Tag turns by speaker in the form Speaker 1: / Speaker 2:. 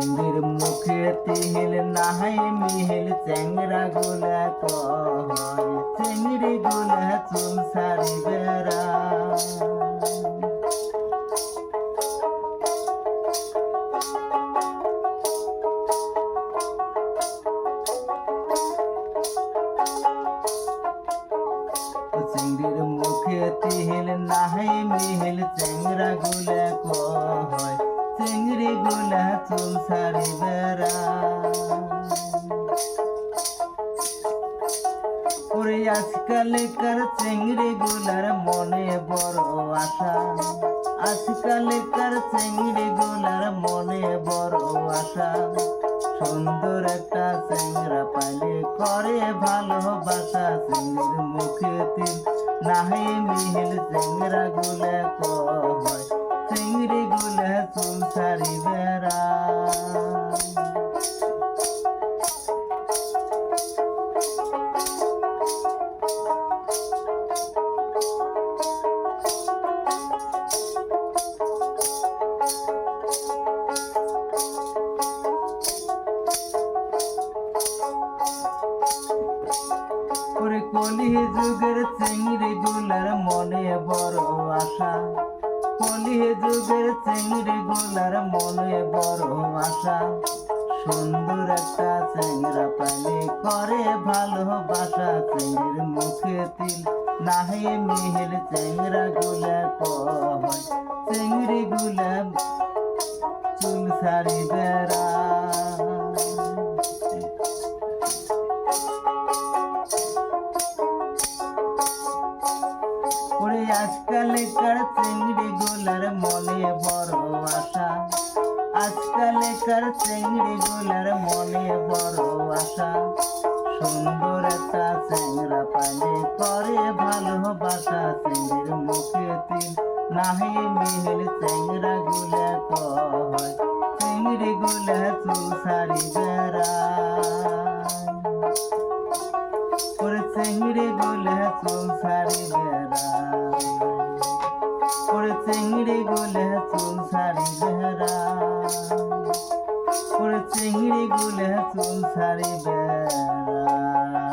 Speaker 1: ও মুখে তিহিল নাহাই, মিহিল চ্যাংরা গুলা কয় চিংড়ি গুলা চুল সারি বেড়া। চিংড়ির মুখে তিহিল নাহাই, মিহিল চ্যাংরা গুলা কয় চুল সারি বেড়া। ওরে আজকালকার চিংড়ি গুলার মনে বড় আশা। আজকালকার চিংড়ি গুলার মনে বড় আশা। সুন্দর একটা চেংরা পাইলে করে ভালোবাসা। চিংড়ির মুখে তিল, নাহি মিহিল চেংরা গুলে কলি যুগের চিংড়ি গুলার মনে বড় আশা। কলি যুগের চিংড়ি গুলার মনে বড় আশা। সুন্দর একটা চেংরা পাইলে করে ভালোবাসা। চিংড়ির মুখে তিল, নাহি মিহিল চেংরা গুলা কয়। চিংড়ি গুলা চুল সারি আজকালকার চিংড়ি গুলার মনে বড় আশা আজকালকার চিংড়ি গুলার মনে বড় আশা সুন্দর একটা চেংরা পাইলে করে ভালোবাসা চিংড়ির মুখে তিল। নাহি মিহিল চেংরা গুলা কয় চিংড়ি গুলা চুল সারি বেড়া। চিংড়ি গুলে চুল ছাড়ি বেড়ায় করে চিংড়ি গুলে চুল ছাড়ি বেড়ায় করে চিংড়ি গুলে চুল ছাড়ি বেড়ায়